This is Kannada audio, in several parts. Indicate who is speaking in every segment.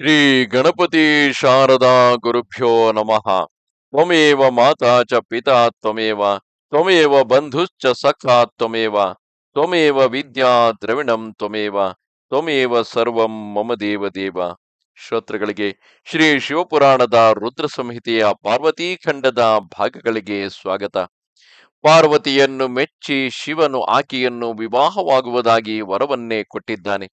Speaker 1: ಶ್ರೀ ಗಣಪತಿ ಶಾರದಾ ಗುರುಭ್ಯೋ ನಮಃ. ತ್ವಮೇವ ಮಾತಾ ಚ ಪಿತಾ ತ್ವಮೇವ ತ್ವಮೇವ ಬಂಧುಶ್ಚ ಸಖಾ ತ್ವಮೇವ ತ್ವಮೇವ ವಿದ್ಯಾ ದ್ರವಿಣಂ ತ್ವಮೇವ ತ್ವಮೇವ ಸರ್ವಂ ಮಮ ದೇವ ದೇವ ಶ್ರೋತೃಗಳಿಗೆ ಶ್ರೀ ಶಿವಪುರಾಣದ ರುದ್ರ ಸಂಹಿತೆಯ ಪಾರ್ವತಿ ಖಂಡದ ಭಾಗಗಳಿಗೆ ಸ್ವಾಗತ. ಪಾರ್ವತಿಯನ್ನು ಮೆಚ್ಚಿ ಶಿವನು ಆಕೆಯನ್ನು ವಿವಾಹವಾಗುವುದಾಗಿ ವರವನ್ನೇ ಕೊಟ್ಟಿದ್ದಾನೆ.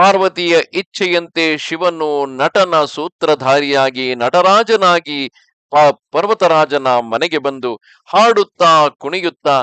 Speaker 1: ಪಾರ್ವತಿಯ ಇಚ್ಛೆಯಂತೆ ಶಿವನು ನಟನ ಸೂತ್ರಧಾರಿಯಾಗಿ ನಟರಾಜನಾಗಿ ಪರ್ವತರಾಜನ ಮನೆಗೆ ಬಂದು ಹಾಡುತ್ತಾ ಕುಣಿಯುತ್ತಾ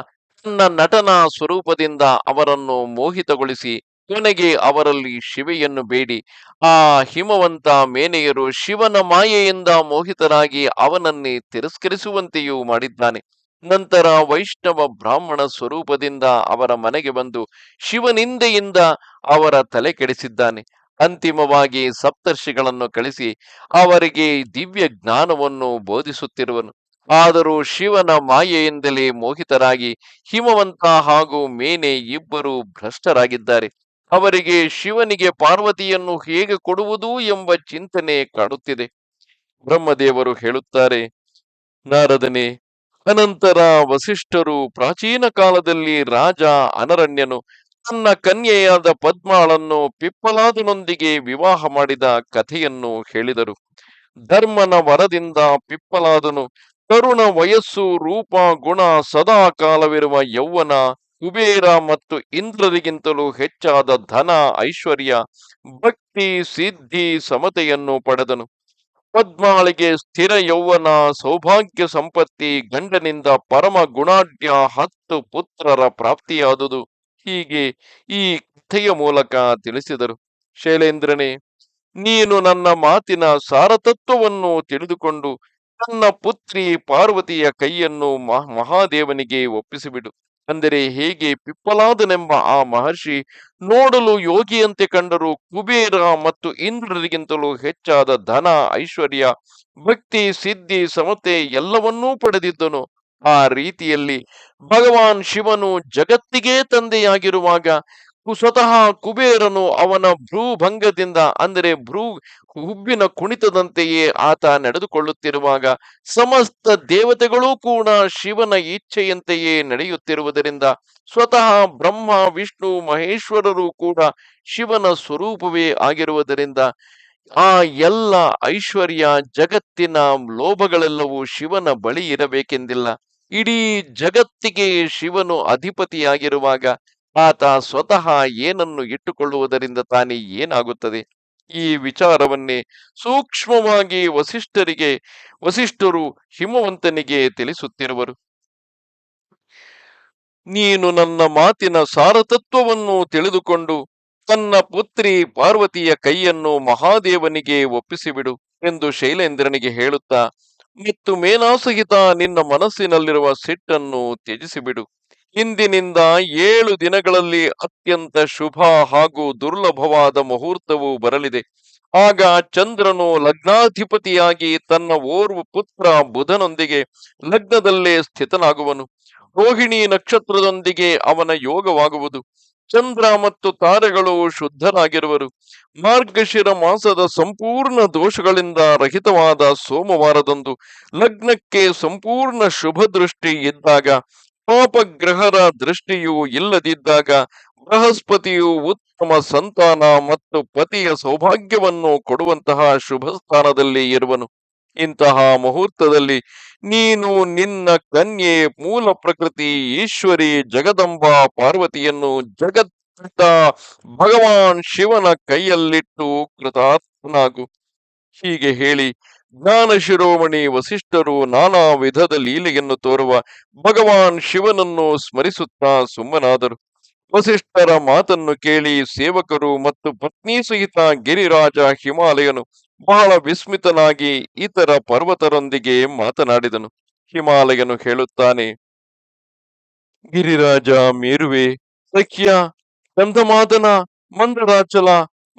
Speaker 1: ತನ್ನ ನಟನ ಸ್ವರೂಪದಿಂದ ಅವರನ್ನು ಮೋಹಿತಗೊಳಿಸಿ ಕೊನೆಗೆ ಅವರಲ್ಲಿ ಶಿವೆಯನ್ನು ಬೇಡಿ. ಆ ಹಿಮವಂತ ಮೇನೆಯರು ಶಿವನ ಮಾಯೆಯಿಂದ ಮೋಹಿತರಾಗಿ ಅವನನ್ನೇ ತಿರಸ್ಕರಿಸುವಂತೆಯೂ ಮಾಡಿದ್ದಾನೆ. ನಂತರ ವೈಷ್ಣವ ಬ್ರಾಹ್ಮಣ ಸ್ವರೂಪದಿಂದ ಅವರ ಮನೆಗೆ ಬಂದು ಶಿವನಿಂದೆಯಿಂದ ಅವರ ತಲೆ ಕೆಡಿಸಿದ್ದಾನೆ. ಅಂತಿಮವಾಗಿ ಸಪ್ತರ್ಷಿಗಳನ್ನು ಕಳಿಸಿ ಅವರಿಗೆ ದಿವ್ಯ ಜ್ಞಾನವನ್ನು ಬೋಧಿಸುತ್ತಿರುವನು. ಆದರೂ ಶಿವನ ಮಾಯೆಯಿಂದಲೇ ಮೋಹಿತರಾಗಿ ಹಿಮವಂತ ಹಾಗೂ ಮೇನೆ ಇಬ್ಬರು ಭ್ರಷ್ಟರಾಗಿದ್ದಾರೆ. ಅವರಿಗೆ ಶಿವನಿಗೆ ಪಾರ್ವತಿಯನ್ನು ಹೇಗೆ ಕೊಡುವುದು ಎಂಬ ಚಿಂತನೆ ಕಾಡುತ್ತಿದೆ. ಬ್ರಹ್ಮದೇವರು ಹೇಳುತ್ತಾರೆ, ನಾರದನೇ ಅನಂತರ ವಸಿಷ್ಠರು ಪ್ರಾಚೀನ ಕಾಲದಲ್ಲಿ ರಾಜ ಅನರಣ್ಯನು ತನ್ನ ಕನ್ಯೆಯಾದ ಪದ್ಮಾಳನ್ನು ಪಿಪ್ಪಲಾದನೊಂದಿಗೆ ವಿವಾಹ ಮಾಡಿದ ಕಥೆಯನ್ನು ಹೇಳಿದರು. ಧರ್ಮನ ವರದಿಂದ ಪಿಪ್ಪಲಾದನು ತರುಣ ವಯಸ್ಸು, ರೂಪ, ಗುಣ ಸದಾ ಕಾಲವಿರುವ ಯೌವನ, ಕುಬೇರ ಮತ್ತು ಇಂದ್ರರಿಗಿಂತಲೂ ಹೆಚ್ಚಾದ ಧನ, ಐಶ್ವರ್ಯ, ಭಕ್ತಿ, ಸಿದ್ಧಿ, ಸಮತೆಯನ್ನು ಪಡೆದನು. ಪದ್ಮಾಳಿಗೆ ಸ್ಥಿರ ಯೌವನ, ಸೌಭಾಗ್ಯ ಸಂಪತ್ತಿ, ಗಂಡನಿಂದ ಪರಮ ಗುಣಾಢ್ಯ ಹತ್ತು ಪುತ್ರರ ಪ್ರಾಪ್ತಿಯಾದುದು. ಹೀಗೆ ಈ ಕಥೆಯ ಮೂಲಕ ತಿಳಿಸಿದರು. ಶೈಲೇಂದ್ರನೇ, ನೀನು ನನ್ನ ಮಾತಿನ ಸಾರತತ್ವವನ್ನು ತಿಳಿದುಕೊಂಡು ನನ್ನ ಪುತ್ರಿ ಪಾರ್ವತಿಯ ಕೈಯನ್ನು ಮಹ- ಮಹಾದೇವನಿಗೆ ಒಪ್ಪಿಸಿಬಿಡು. ಅಂದರೆ ಹೇಗೆ ಪಿಪ್ಪಲಾದನೆಂಬ ಆ ಮಹರ್ಷಿ ನೋಡಲು ಯೋಗಿಯಂತೆ ಕಂಡರು ಕುಬೇರ ಮತ್ತು ಇಂದ್ರರಿಗಿಂತಲೂ ಹೆಚ್ಚಾದ ಧನ, ಐಶ್ವರ್ಯ, ಭಕ್ತಿ, ಸಿದ್ಧಿ, ಸಮತೆ ಎಲ್ಲವನ್ನೂ ಪಡೆದಿದ್ದನು. ಆ ರೀತಿಯಲ್ಲಿ ಭಗವಾನ್ ಶಿವನು ಜಗತ್ತಿಗೆ ತಂದೆಯಾಗಿರುವಾಗ ಸ್ವತಃ ಕುಬೇರನು ಅವನ ಭ್ರೂಭಂಗದಿಂದ, ಅಂದರೆ ಭ್ರೂ ಹುಬ್ಬಿನ ಕುಣಿತದಂತೆಯೇ ಆತ ನಡೆದುಕೊಳ್ಳುತ್ತಿರುವಾಗ ಸಮಸ್ತ ದೇವತೆಗಳೂ ಕೂಡ ಶಿವನ ಇಚ್ಛೆಯಂತೆಯೇ ನಡೆಯುತ್ತಿರುವುದರಿಂದ ಸ್ವತಃ ಬ್ರಹ್ಮ, ವಿಷ್ಣು, ಮಹೇಶ್ವರರು ಕೂಡ ಶಿವನ ಸ್ವರೂಪವೇ ಆಗಿರುವುದರಿಂದ ಆ ಎಲ್ಲ ಐಶ್ವರ್ಯ ಜಗತ್ತಿನ ಲೋಭಗಳೆಲ್ಲವೂ ಶಿವನ ಬಳಿ ಇರಬೇಕೆಂದಿಲ್ಲ. ಇಡೀ ಜಗತ್ತಿಗೆ ಶಿವನು ಅಧಿಪತಿಯಾಗಿರುವಾಗ ಆತ ಸ್ವತಃ ಏನನ್ನು ಇಟ್ಟುಕೊಳ್ಳುವುದರಿಂದ ತಾನೇ ಏನಾಗುತ್ತದೆ? ಈ ವಿಚಾರವನ್ನೇ ಸೂಕ್ಷ್ಮವಾಗಿ ವಸಿಷ್ಠರಿಗೆ, ವಸಿಷ್ಠರು ಹಿಮವಂತನಿಗೆ ತಿಳಿಸುತ್ತಿರುವರು. ನೀನು ನನ್ನ ಮಾತಿನ ಸಾರತತ್ವವನ್ನು ತಿಳಿದುಕೊಂಡು ತನ್ನ ಪುತ್ರಿ ಪಾರ್ವತಿಯ ಕೈಯನ್ನು ಮಹಾದೇವನಿಗೆ ಒಪ್ಪಿಸಿಬಿಡು ಎಂದು ಶೈಲೇಂದ್ರನಿಗೆ ಹೇಳುತ್ತಾ, ಮತ್ತು ಮೇನಾಸಹಿತ ನಿನ್ನ ಮನಸ್ಸಿನಲ್ಲಿರುವ ಸಿಟ್ಟನ್ನು ತ್ಯಜಿಸಿಬಿಡು. ಇಂದಿನಿಂದ ಏಳು ದಿನಗಳಲ್ಲಿ ಅತ್ಯಂತ ಶುಭ ಹಾಗೂ ದುರ್ಲಭವಾದ ಮುಹೂರ್ತವು ಬರಲಿದೆ. ಆಗ ಚಂದ್ರನು ಲಗ್ನಾಧಿಪತಿಯಾಗಿ ತನ್ನ ಓರ್ವ ಪುತ್ರ ಬುಧನೊಂದಿಗೆ ಲಗ್ನದಲ್ಲೇ ಸ್ಥಿತನಾಗುವನು. ರೋಹಿಣಿ ನಕ್ಷತ್ರದೊಂದಿಗೆ ಅವನ ಯೋಗವಾಗುವುದು. ಚಂದ್ರ ಮತ್ತು ತಾರೆಗಳು ಶುದ್ಧರಾಗಿರುವರು. ಮಾರ್ಗಶಿರ ಮಾಸದ ಸಂಪೂರ್ಣ ದೋಷಗಳಿಂದ ರಹಿತವಾದ ಸೋಮವಾರದಂದು ಲಗ್ನಕ್ಕೆ ಸಂಪೂರ್ಣ ಶುಭ ದೃಷ್ಟಿ ಇದ್ದಾಗ ಪಾಪಗ್ರಹರ ದೃಷ್ಟಿಯು ಇಲ್ಲದಿದ್ದಾಗ ಬೃಹಸ್ಪತಿಯು ಉತ್ತಮ ಸಂತಾನ ಮತ್ತು ಪತಿಯ ಸೌಭಾಗ್ಯವನ್ನು ಕೊಡುವಂತಹ ಶುಭ ಸ್ಥಾನದಲ್ಲಿ ಇರುವನು. ಇಂತಹ ಮುಹೂರ್ತದಲ್ಲಿ ನೀನು ನಿನ್ನ ಕನ್ಯೆ ಮೂಲ ಪ್ರಕೃತಿ ಈಶ್ವರಿ ಜಗದಂಬ ಪಾರ್ವತಿಯನ್ನು ಜಗತ್ತ ಭಗವಾನ್ ಶಿವನ ಕೈಯಲ್ಲಿಟ್ಟು ಕೃತಾರ್ಥನಾಗು. ಹೀಗೆ ಹೇಳಿ ಜ್ಞಾನ ಶಿರೋಮಣಿ ವಸಿಷ್ಠರು ನಾನಾ ವಿಧದ ಲೀಲೆಯನ್ನು ತೋರುವ ಭಗವಾನ್ ಶಿವನನ್ನು ಸ್ಮರಿಸುತ್ತಾ ಸುಮ್ಮನಾದರು. ವಸಿಷ್ಠರ ಮಾತನ್ನು ಕೇಳಿ ಸೇವಕರು ಮತ್ತು ಪತ್ನಿ ಸಹಿತ ಗಿರಿರಾಜ ಹಿಮಾಲಯನು ಬಹಳ ವಿಸ್ಮಿತನಾಗಿ ಇತರ ಪರ್ವತರೊಂದಿಗೆ ಮಾತನಾಡಿದನು. ಹಿಮಾಲಯನು ಹೇಳುತ್ತಾನೆ, ಗಿರಿರಾಜ, ಮೇರುವೆ, ಸಖ್ಯ ಗಂಧಮಾದನ ಮಂದರಾಚಲ,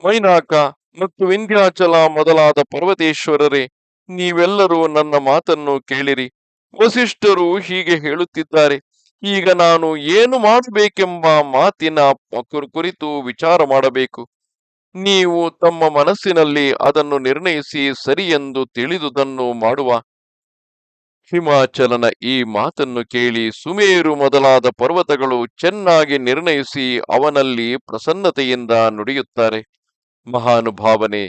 Speaker 1: ಮೈನಾಕ ಮತ್ತು ವಿಂಧ್ಯಾಚಲ ಮೊದಲಾದ ಪರ್ವತೇಶ್ವರರೇ ನೀವೆಲ್ಲರೂ ನನ್ನ ಮಾತನ್ನು ಕೇಳಿರಿ. ವಸಿಷ್ಠರು ಹೀಗೆ ಹೇಳುತ್ತಿದ್ದಾರೆ. ಈಗ ನಾನು ಏನು ಮಾಡಬೇಕೆಂಬ ಮಾತಿನ ಕುರಿತು ವಿಚಾರ ಮಾಡಬೇಕು. ನೀವು ತಮ್ಮ ಮನಸ್ಸಿನಲ್ಲಿ ಅದನ್ನು ನಿರ್ಣಯಿಸಿ ಸರಿಯೆಂದು ತಿಳಿದುದನ್ನು ಮಾಡುವ. ಹಿಮಾಚಲನ ಈ ಮಾತನ್ನು ಕೇಳಿ ಸುಮೇರು ಮೊದಲಾದ ಪರ್ವತಗಳು ಚೆನ್ನಾಗಿ ನಿರ್ಣಯಿಸಿ ಅವನಲ್ಲಿ ಪ್ರಸನ್ನತೆಯಿಂದ ನುಡಿಯುತ್ತಾರೆ. ಮಹಾನುಭಾವನೆ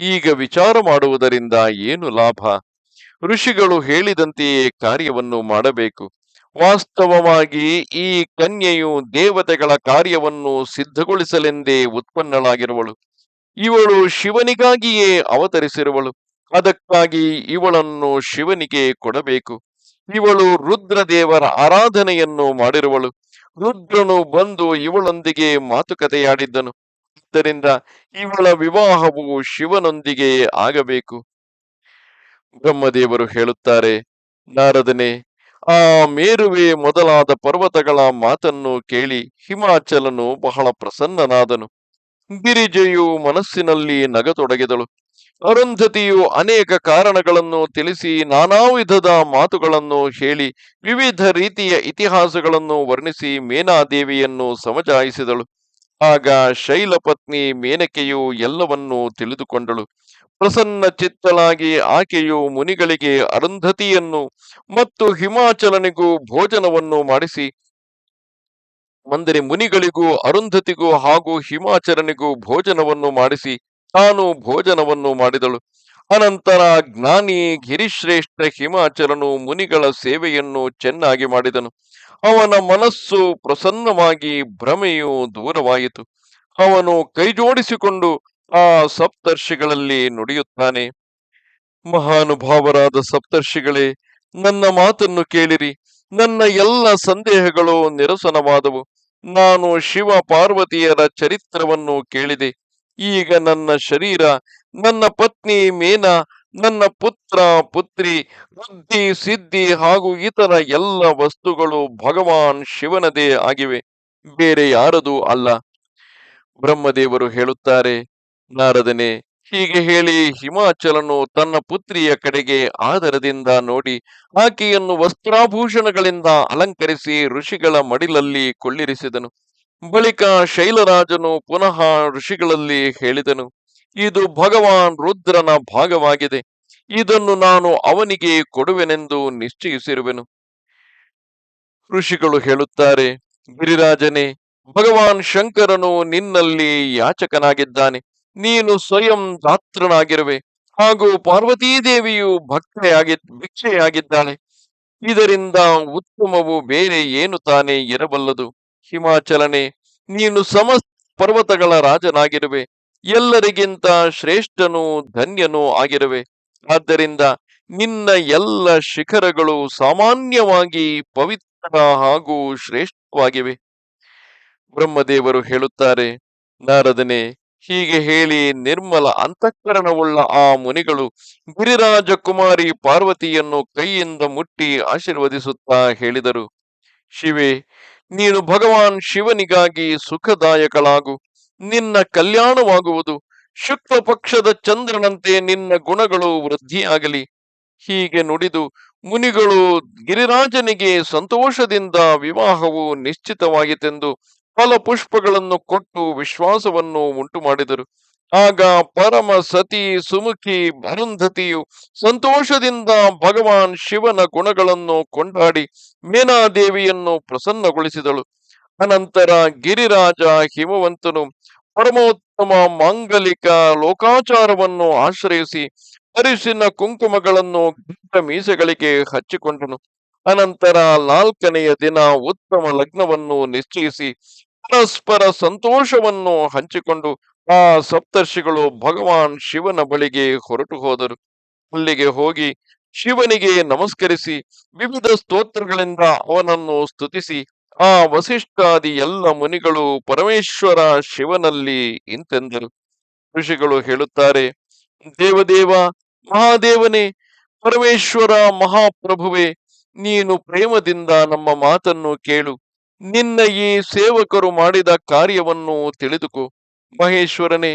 Speaker 1: ಈಗ ವಿಚಾರ ಮಾಡುವುದರಿಂದ ಏನು ಲಾಭ? ಋಷಿಗಳು ಹೇಳಿದಂತೆಯೇ ಕಾರ್ಯವನ್ನು ಮಾಡಬೇಕು. ವಾಸ್ತವವಾಗಿ ಈ ಕನ್ಯೆಯು ದೇವತೆಗಳ ಕಾರ್ಯವನ್ನು ಸಿದ್ಧಗೊಳಿಸಲೆಂದೇ ಉತ್ಪನ್ನಳಾಗಿರುವಳು. ಇವಳು ಶಿವನಿಗಾಗಿಯೇ ಅವತರಿಸಿರುವಳು. ಅದಕ್ಕಾಗಿ ಇವಳನ್ನು ಶಿವನಿಗೆ ಕೊಡಬೇಕು. ಇವಳು ರುದ್ರದೇವರ ಆರಾಧನೆಯನ್ನು ಮಾಡಿರುವಳು. ರುದ್ರನು ಬಂದು ಇವಳೊಂದಿಗೆ ಮಾತುಕತೆಯಾಡಿದ್ದನು. ಆದ್ದರಿಂದ ಇವಳ ವಿವಾಹವು ಶಿವನೊಂದಿಗೆ ಆಗಬೇಕು. ಬ್ರಹ್ಮದೇವರು ಹೇಳುತ್ತಾರೆ, ನಾರದನೆ, ಆ ಮೇರುವೆ ಮೊದಲಾದ ಪರ್ವತಗಳ ಮಾತನ್ನು ಕೇಳಿ ಹಿಮಾಚಲನು ಬಹಳ ಪ್ರಸನ್ನನಾದನು. ಗಿರಿಜೆಯು ಮನಸ್ಸಿನಲ್ಲಿ ನಗತೊಡಗಿದಳು. ಅರುಂಧತಿಯು ಅನೇಕ ಕಾರಣಗಳನ್ನು ತಿಳಿಸಿ ನಾನಾ ವಿಧದ ಮಾತುಗಳನ್ನು ಹೇಳಿ ವಿವಿಧ ರೀತಿಯ ಇತಿಹಾಸಗಳನ್ನು ವರ್ಣಿಸಿ ಮೇನಾದೇವಿಯನ್ನು ಸಮಜಾಯಿಸಿದಳು. ಆಗ ಶೈಲಪತ್ನಿ ಮೇನಕೆಯು ಎಲ್ಲವನ್ನೂ ತಿಳಿದುಕೊಂಡಳು. ಪ್ರಸನ್ನ ಚಿತ್ತಳಾಗಿ ಆಕೆಯು ಮುನಿಗಳಿಗೆ ಅರುಂಧತಿಯನ್ನು ಮತ್ತು ಹಿಮಾಚಲನಿಗೂ ಭೋಜನವನ್ನು ಮಾಡಿಸಿ, ಅಂದರೆ ಮುನಿಗಳಿಗೂ ಅರುಂಧತಿಗೂ ಹಾಗೂ ಹಿಮಾಚಲನಿಗೂ ಭೋಜನವನ್ನು ಮಾಡಿಸಿ ತಾನು ಭೋಜನವನ್ನು ಮಾಡಿದಳು. ಅನಂತರ ಜ್ಞಾನಿ ಗಿರಿಶ್ರೇಷ್ಠ ಹಿಮಾಚಲನು ಮುನಿಗಳ ಸೇವೆಯನ್ನು ಚೆನ್ನಾಗಿ ಮಾಡಿದನು. ಅವನ ಮನಸ್ಸು ಪ್ರಸನ್ನವಾಗಿ ಭ್ರಮೆಯು ದೂರವಾಯಿತು. ಅವನು ಕೈಜೋಡಿಸಿಕೊಂಡು ಆ ಸಪ್ತರ್ಷಿಗಳಲ್ಲಿ ನುಡಿಯುತ್ತಾನೆ. ಮಹಾನುಭಾವರಾದ ಸಪ್ತರ್ಷಿಗಳೇ, ನನ್ನ ಮಾತನ್ನು ಕೇಳಿರಿ. ನನ್ನ ಎಲ್ಲ ಸಂದೇಹಗಳು ನಿರಸನವಾದವು. ನಾನು ಶಿವ ಪಾರ್ವತಿಯರ ಚರಿತ್ರವನ್ನು ಕೇಳಿದೆ. ಈಗ ನನ್ನ ಶರೀರ, ನನ್ನ ಪತ್ನಿ ಮೇನಾ ನನ್ನ ಪುತ್ರ, ಪುತ್ರಿ, ಬುದ್ಧಿ, ಸಿದ್ಧಿ ಹಾಗೂ ಇತರ ಎಲ್ಲ ವಸ್ತುಗಳು ಭಗವಾನ್ ಶಿವನದೇ ಆಗಿವೆ. ಬೇರೆ ಯಾರದೂ ಅಲ್ಲ. ಬ್ರಹ್ಮದೇವರು ಹೇಳುತ್ತಾರೆ, ನಾರದನೆ, ಹೀಗೆ ಹೇಳಿ ಹಿಮಾಚಲನು ತನ್ನ ಪುತ್ರಿಯ ಕಡೆಗೆ ಆದರದಿಂದ ನೋಡಿ, ಆಕೆಯನ್ನು ವಸ್ತ್ರಾಭೂಷಣಗಳಿಂದ ಅಲಂಕರಿಸಿ ಋಷಿಗಳ ಮಡಿಲಲ್ಲಿ ಕೊಳ್ಳಿರಿಸಿದನು. ಬಳಿಕ ಶೈಲರಾಜನು ಪುನಃ ಋಷಿಗಳಲ್ಲಿ ಹೇಳಿದನು. ಇದು ಭಗವಾನ್ ರುದ್ರನ ಭಾಗವಾಗಿದೆ. ಇದನ್ನು ನಾನು ಅವನಿಗೆ ಕೊಡುವೆನೆಂದು ನಿಶ್ಚಯಿಸಿರುವೆನು. ಋಷಿಗಳು ಹೇಳುತ್ತಾರೆ, ಗಿರಿರಾಜನೇ, ಭಗವಾನ್ ಶಂಕರನು ನಿನ್ನಲ್ಲಿ ಯಾಚಕನಾಗಿದ್ದಾನೆ. ನೀನು ಸ್ವಯಂ ದಾತ್ರನಾಗಿರುವೆ. ಹಾಗೂ ಪಾರ್ವತೀದೇವಿಯು ಭಕ್ತೆಯಾಗಿ, ಭಿಕ್ಷೆಯಾಗಿದ್ದಾಳೆ. ಇದರಿಂದ ಉತ್ತಮವು ಬೇರೆ ಏನು ತಾನೇ ಇರಬಲ್ಲದು. ಹಿಮಾಚಲನೆ, ನೀನು ಸಮಸ್ತ ಪರ್ವತಗಳ ರಾಜನಾಗಿರುವೆ. ಎಲ್ಲರಿಗಿಂತ ಶ್ರೇಷ್ಠನೂ ಧನ್ಯನೂ ಆಗಿರುವೆ. ಆದ್ದರಿಂದ ನಿನ್ನ ಎಲ್ಲ ಶಿಖರಗಳು ಸಾಮಾನ್ಯವಾಗಿ ಪವಿತ್ರ ಹಾಗೂ ಶ್ರೇಷ್ಠವಾಗಿವೆ. ಬ್ರಹ್ಮದೇವರು ಹೇಳುತ್ತಾರೆ, ನಾರದನೆ, ಹೀಗೆ ಹೇಳಿ ನಿರ್ಮಲ ಅಂತಃಕರಣವುಳ್ಳ ಆ ಮುನಿಗಳು ಗಿರಿರಾಜ ಕುಮಾರಿ ಪಾರ್ವತಿಯನ್ನು ಕೈಯಿಂದ ಮುಟ್ಟಿ ಆಶೀರ್ವದಿಸುತ್ತಾ ಹೇಳಿದರು. ಶಿವೆ, ನೀನು ಭಗವಾನ್ ಶಿವನಿಗಾಗಿ ಸುಖದಾಯಕಳಾಗು. ನಿನ್ನ ಕಲ್ಯಾಣವಾಗುವುದು. ಶುಕ್ಲ ಪಕ್ಷದ ಚಂದ್ರನಂತೆ ನಿನ್ನ ಗುಣಗಳು ವೃದ್ಧಿಯಾಗಲಿ. ಹೀಗೆ ನುಡಿದು ಮುನಿಗಳು ಗಿರಿರಾಜನಿಗೆ ಸಂತೋಷದಿಂದ ವಿವಾಹವು ನಿಶ್ಚಿತವಾಗಿತೆಂದು ಫಲ ಪುಷ್ಪಗಳನ್ನು ಕೊಟ್ಟು ವಿಶ್ವಾಸವನ್ನು ಉಂಟು ಮಾಡಿದರು ಆಗ ಪರಮ ಸತಿ ಸುಮುಖಿ ಅರುಂಧತಿಯು ಸಂತೋಷದಿಂದ ಭಗವಾನ್ ಶಿವನ ಗುಣಗಳನ್ನು ಕೊಂಡಾಡಿ ಮೇನಾದೇವಿಯನ್ನು ಪ್ರಸನ್ನಗೊಳಿಸಿದಳು. ಅನಂತರ ಗಿರಿರಾಜ ಹಿಮವಂತನು ಪರಮೋತ್ತಮ ಮಾಂಗಲಿಕ ಲೋಕಾಚಾರವನ್ನು ಆಶ್ರಯಿಸಿ ಅರಿಶಿನ ಕುಂಕುಮಗಳನ್ನು ಗಿಡ್ಡ ಮೀಸೆಗಳಿಗೆ ಹಚ್ಚಿಕೊಂಡನು. ಅನಂತರ ನಾಲ್ಕನೆಯ ದಿನ ಉತ್ತಮ ಲಗ್ನವನ್ನು ನಿಶ್ಚಯಿಸಿ ಪರಸ್ಪರ ಸಂತೋಷವನ್ನು ಹಂಚಿಕೊಂಡು ಆ ಸಪ್ತರ್ಷಿಗಳು ಭಗವಾನ್ ಶಿವನ ಬಳಿಗೆ ಹೊರಟು ಹೋದರು. ಅಲ್ಲಿಗೆ ಹೋಗಿ ಶಿವನಿಗೆ ನಮಸ್ಕರಿಸಿ ವಿವಿಧ ಸ್ತೋತ್ರಗಳಿಂದ ಅವನನ್ನು ಸ್ತುತಿಸಿ ಆ ವಸಿಷ್ಠಾದಿ ಎಲ್ಲ ಮುನಿಗಳು ಪರಮೇಶ್ವರ ಶಿವನಲ್ಲಿ ಇಂತೆಂದರು ಋಷಿಗಳು ಹೇಳುತ್ತಾರೆ, ದೇವದೇವ ಮಹಾದೇವನೇ, ಪರಮೇಶ್ವರ ಮಹಾಪ್ರಭುವೆ, ನೀನು ಪ್ರೇಮದಿಂದ ನಮ್ಮ ಮಾತನ್ನು ಕೇಳು, ನಿನ್ನ ಈ ಸೇವಕರು ಮಾಡಿದ ಕಾರ್ಯವನ್ನು ತಿಳಿದುಕೋ. ಮಹೇಶ್ವರನೇ,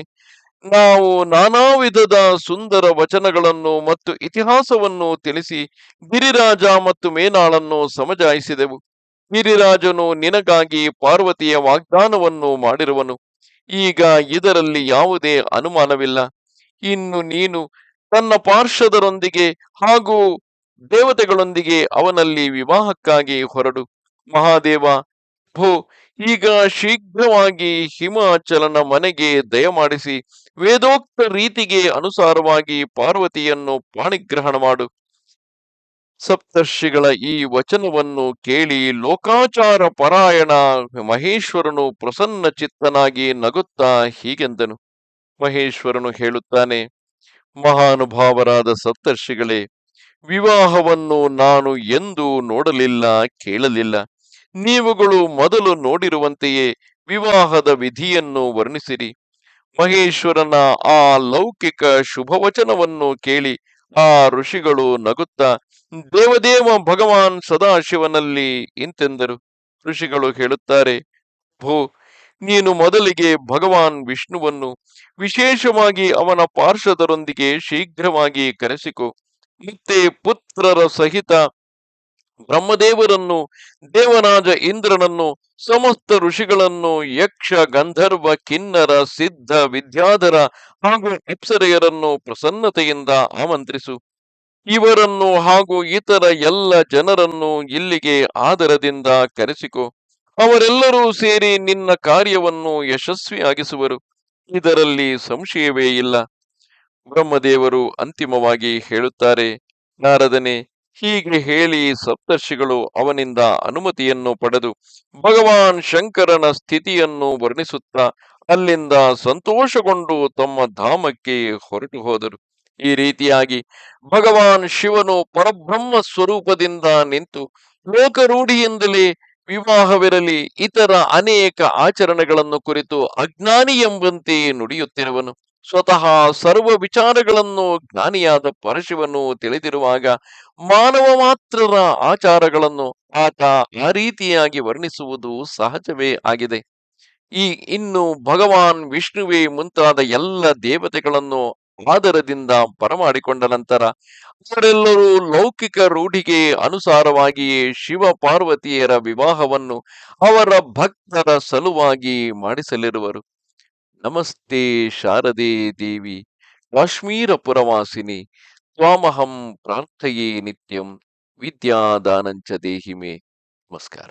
Speaker 1: ನಾವು ನಾನಾ ವಿಧದ ಸುಂದರ ವಚನಗಳನ್ನು ಮತ್ತು ಇತಿಹಾಸವನ್ನು ತಿಳಿಸಿ ಗಿರಿರಾಜ ಮತ್ತು ಮೇನಾಳನ್ನು ಸಮಜಾಯಿಸಿದೆವು. ಗಿರಿರಾಜನು ನಿನಗಾಗಿ ಪಾರ್ವತಿಯ ವಾಗ್ದಾನವನ್ನು ಮಾಡಿರುವನು. ಈಗ ಇದರಲ್ಲಿ ಯಾವುದೇ ಅನುಮಾನವಿಲ್ಲ. ಇನ್ನು ನೀನು ತನ್ನ ಪಾರ್ಷದರೊಂದಿಗೆ ಹಾಗೂ ದೇವತೆಗಳೊಂದಿಗೆ ಅವನಲ್ಲಿ ವಿವಾಹಕ್ಕಾಗಿ ಹೊರಡು. ಮಹಾದೇವ, ಭೋ, ಈಗ ಶೀಘ್ರವಾಗಿ ಹಿಮಾಚಲನ ಮನೆಗೆ ದಯಮಾಡಿಸಿ ವೇದೋಕ್ತ ರೀತಿಗೆ ಅನುಸಾರವಾಗಿ ಪಾರ್ವತಿಯನ್ನು ಪಾಣಿಗ್ರಹಣ ಮಾಡು. ಸಪ್ತರ್ಷಿಗಳ ಈ ವಚನವನ್ನು ಕೇಳಿ ಲೋಕಾಚಾರ ಪರಾಯಣ ಮಹೇಶ್ವರನು ಪ್ರಸನ್ನ ಚಿತ್ತನಾಗಿ ನಗುತ್ತಾ ಹೀಗೆಂದನು. ಮಹೇಶ್ವರನು ಹೇಳುತ್ತಾನೆ, ಮಹಾನುಭಾವರಾದ ಸಪ್ತರ್ಷಿಗಳೇ, ವಿವಾಹವನ್ನು ನಾನು ಎಂದೂ ನೋಡಲಿಲ್ಲ, ಕೇಳಲಿಲ್ಲ. ನೀವುಗಳು ಮೊದಲು ನೋಡಿರುವಂತೆಯೇ ವಿವಾಹದ ವಿಧಿಯನ್ನು ವರ್ಣಿಸಿರಿ. ಮಹೇಶ್ವರನ ಆ ಲೌಕಿಕ ಶುಭವಚನವನ್ನು ಕೇಳಿ ಆ ಋಷಿಗಳು ನಗುತ್ತಾ ದೇವದೇವ ಭಗವಾನ್ ಸದಾಶಿವನಲ್ಲಿ ಇಂತೆಂದರು. ಋಷಿಗಳು ಹೇಳುತ್ತಾರೆ, ಭೋ, ನೀನು ಮೊದಲಿಗೆ ಭಗವಾನ್ ವಿಷ್ಣುವನ್ನು ವಿಶೇಷವಾಗಿ ಅವನ ಪಾರ್ಷದರೊಂದಿಗೆ ಶೀಘ್ರವಾಗಿ ಕರೆಸಿಕೊ. ಮತ್ತೆ ಪುತ್ರರ ಸಹಿತ ಬ್ರಹ್ಮದೇವರನ್ನು, ದೇವರಾಜ ಇಂದ್ರನನ್ನು, ಸಮಸ್ತ ಋಷಿಗಳನ್ನು ಯಕ್ಷ, ಗಂಧರ್ವ, ಕಿನ್ನರ, ಸಿದ್ಧ, ವಿದ್ಯಾಧರ ಹಾಗೂ ಅಪ್ಸರೆಯರನ್ನು ಪ್ರಸನ್ನತೆಯಿಂದ ಆಮಂತ್ರಿಸು. ಇವರನ್ನು ಹಾಗೂ ಇತರ ಎಲ್ಲ ಜನರನ್ನು ಇಲ್ಲಿಗೆ ಆದರದಿಂದ ಕರೆಸಿಕೊ. ಅವರೆಲ್ಲರೂ ಸೇರಿ ನಿನ್ನ ಕಾರ್ಯವನ್ನು ಯಶಸ್ವಿಯಾಗಿಸುವರು. ಇದರಲ್ಲಿ ಸಂಶಯವೇ ಇಲ್ಲ. ಬ್ರಹ್ಮದೇವರು ಅಂತಿಮವಾಗಿ ಹೇಳುತ್ತಾರೆ, ನಾರದನೆ, ಹೀಗೆ ಹೇಳಿ ಸಪ್ತರ್ಷಿಗಳು ಅವನಿಂದ ಅನುಮತಿಯನ್ನು ಪಡೆದು ಭಗವಾನ್ ಶಂಕರನ ಸ್ಥಿತಿಯನ್ನು ವರ್ಣಿಸುತ್ತಾ ಅಲ್ಲಿಂದ ಸಂತೋಷಗೊಂಡು ತಮ್ಮ ಧಾಮಕ್ಕೆ ಹೊರಟು ಹೋದರು. ಈ ರೀತಿಯಾಗಿ ಭಗವಾನ್ ಶಿವನು ಪರಬ್ರಹ್ಮ ಸ್ವರೂಪದಿಂದ ನಿಂತು ಲೋಕರೂಢಿಯಿಂದಲೇ ವಿವಾಹವಿರಲಿ, ಇತರ ಅನೇಕ ಆಚರಣೆಗಳನ್ನು ಕುರಿತು ಅಜ್ಞಾನಿ ಎಂಬಂತೆ ನುಡಿಯುತ್ತಿರುವನು. ಸ್ವತಃ ಸರ್ವ ವಿಚಾರಗಳನ್ನು ಜ್ಞಾನಿಯಾದ ಪರಶಿವನು ತಿಳಿದಿರುವಾಗ ಮಾನವ ಮಾತ್ರರ ಆಚಾರಗಳನ್ನು ಆತ ಆ ರೀತಿಯಾಗಿ ವರ್ಣಿಸುವುದು ಸಹಜವೇ ಆಗಿದೆ. ಈ ಇನ್ನು ಭಗವಾನ್ ವಿಷ್ಣುವೇ ಮುಂತಾದ ಎಲ್ಲ ದೇವತೆಗಳನ್ನು ಆದರದಿಂದ ಬರಮಾಡಿಕೊಂಡ ನಂತರ ಅವರೆಲ್ಲರೂ ಲೌಕಿಕ ರೂಢಿಗೆ ಅನುಸಾರವಾಗಿಯೇ ಶಿವ ಪಾರ್ವತಿಯರ ವಿವಾಹವನ್ನು ಅವರ ಭಕ್ತರ ಸಲುವಾಗಿ ಮಾಡಿಸಲಿರುವರು. ನಮಸ್ತೆ ಶಾರದೆ ದೇವಿ, ಕಾಶ್ಮೀರ ಪುರವಾಸಿನಿ, ತ್ವಾಮಹಂ ಪ್ರಾರ್ಥೆಯೇ ನಿತ್ಯಂ, ವಿದ್ಯಾದಾನಂಚ ದೇಹಿಮೆ. ನಮಸ್ಕಾರ.